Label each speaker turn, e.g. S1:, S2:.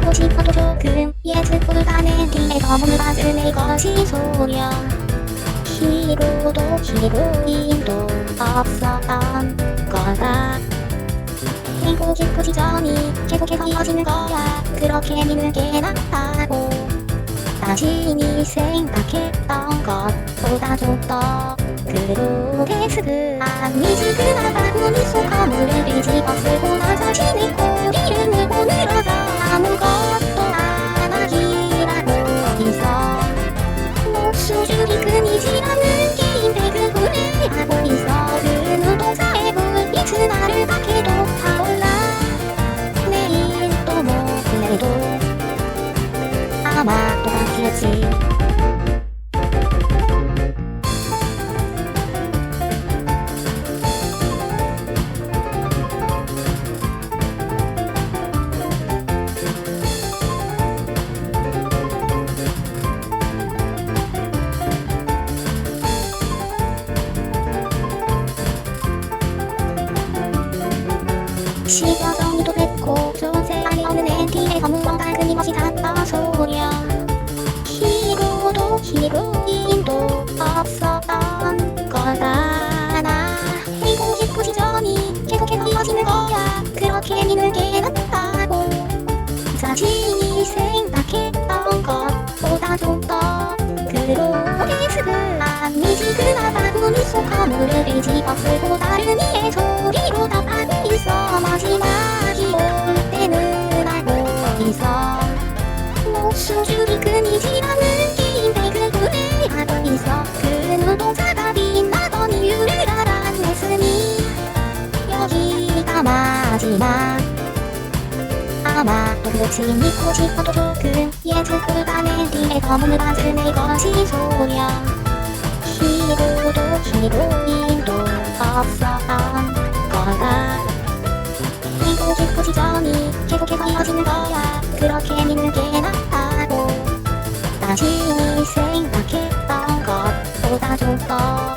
S1: 믿고 싶어도 조금 예측보를 가는 뒤에서 몸을 받은 것이 소녀 히로도 히로인도 없었던 거다. 행복 싶고 지점이 계속해서 이어지는 거야. 그렇게 믿는 게 낫다고 자신이 생각했던 것보다 좀더 그로테스그 아니지 그나마 꿈이 속 거물을 아마 또 바뀌겠지 시 꿈이 속 거물을 뒤집어 쓰고 다른 이의 소리로 답하고 있어 마지막이 올 때는 알고 있어 목숨 줄이 끊이지 않는 게임 배그를 하고 있어 그 눈동자가 빛나던 이유를 알아냈으니 여기가 마지막 아마 또 끝이 믿고 싶어도 조금 예측을 가는 뒤에서 몸을 받은 것이 소녀 없었던 거다 행복 싶고 지점이 계속해서 이어지는 거야. 그렇게 믿는 게 낫다고. 자신이 생각했던 것보다 좀더